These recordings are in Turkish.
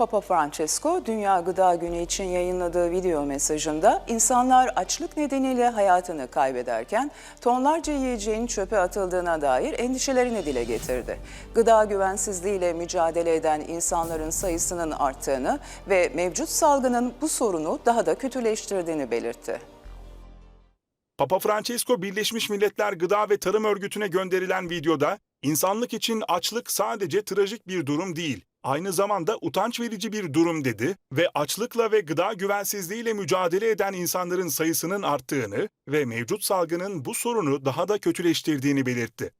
Papa Francesco, Dünya Gıda Günü için yayınladığı video mesajında insanlar açlık nedeniyle hayatını kaybederken tonlarca yiyeceğin çöpe atıldığına dair endişelerini dile getirdi. Gıda güvensizliğiyle mücadele eden insanların sayısının arttığını ve mevcut salgının bu sorunu daha da kötüleştirdiğini belirtti. Papa Francesco Birleşmiş Milletler Gıda ve Tarım Örgütü'ne gönderilen videoda insanlık için açlık sadece trajik bir durum değil, aynı zamanda utanç verici bir durum dedi ve açlıkla ve gıda güvensizliğiyle mücadele eden insanların sayısının arttığını ve mevcut salgının bu sorunu daha da kötüleştirdiğini belirtti.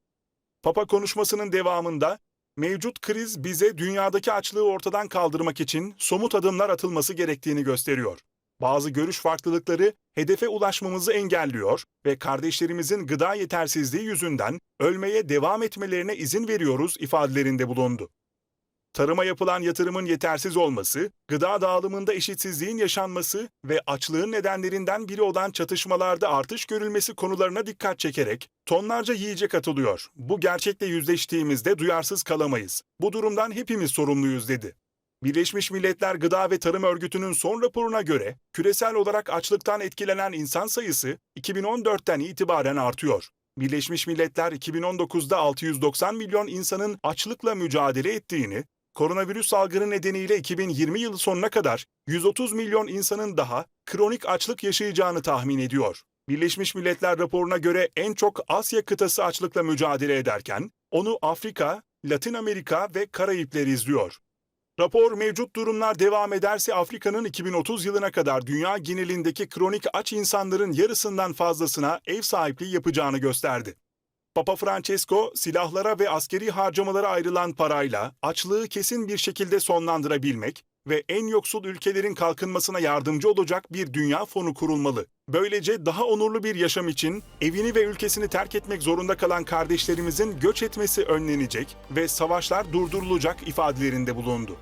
Papa konuşmasının devamında mevcut kriz bize dünyadaki açlığı ortadan kaldırmak için somut adımlar atılması gerektiğini gösteriyor. Bazı görüş farklılıkları hedefe ulaşmamızı engelliyor ve kardeşlerimizin gıda yetersizliği yüzünden ölmeye devam etmelerine izin veriyoruz ifadelerinde bulundu. Tarıma yapılan yatırımın yetersiz olması, gıda dağılımında eşitsizliğin yaşanması ve açlığın nedenlerinden biri olan çatışmalarda artış görülmesi konularına dikkat çekerek tonlarca yiyecek atılıyor. Bu gerçekle yüzleştiğimizde duyarsız kalamayız. Bu durumdan hepimiz sorumluyuz dedi. Birleşmiş Milletler Gıda ve Tarım Örgütü'nün son raporuna göre küresel olarak açlıktan etkilenen insan sayısı 2014'ten itibaren artıyor. Birleşmiş Milletler 2019'da 690 milyon insanın açlıkla mücadele ettiğini, koronavirüs salgını nedeniyle 2020 yılı sonuna kadar 130 milyon insanın daha kronik açlık yaşayacağını tahmin ediyor. Birleşmiş Milletler raporuna göre en çok Asya kıtası açlıkla mücadele ederken, onu Afrika, Latin Amerika ve Karayipler izliyor. Rapor mevcut durumlar devam ederse Afrika'nın 2030 yılına kadar dünya genelindeki kronik aç insanların yarısından fazlasına ev sahipliği yapacağını gösterdi. Papa Francesco, silahlara ve askeri harcamalara ayrılan parayla açlığı kesin bir şekilde sonlandırabilmek ve en yoksul ülkelerin kalkınmasına yardımcı olacak bir dünya fonu kurulmalı. Böylece daha onurlu bir yaşam için evini ve ülkesini terk etmek zorunda kalan kardeşlerimizin göç etmesi önlenecek ve savaşlar durdurulacak ifadelerinde bulundu.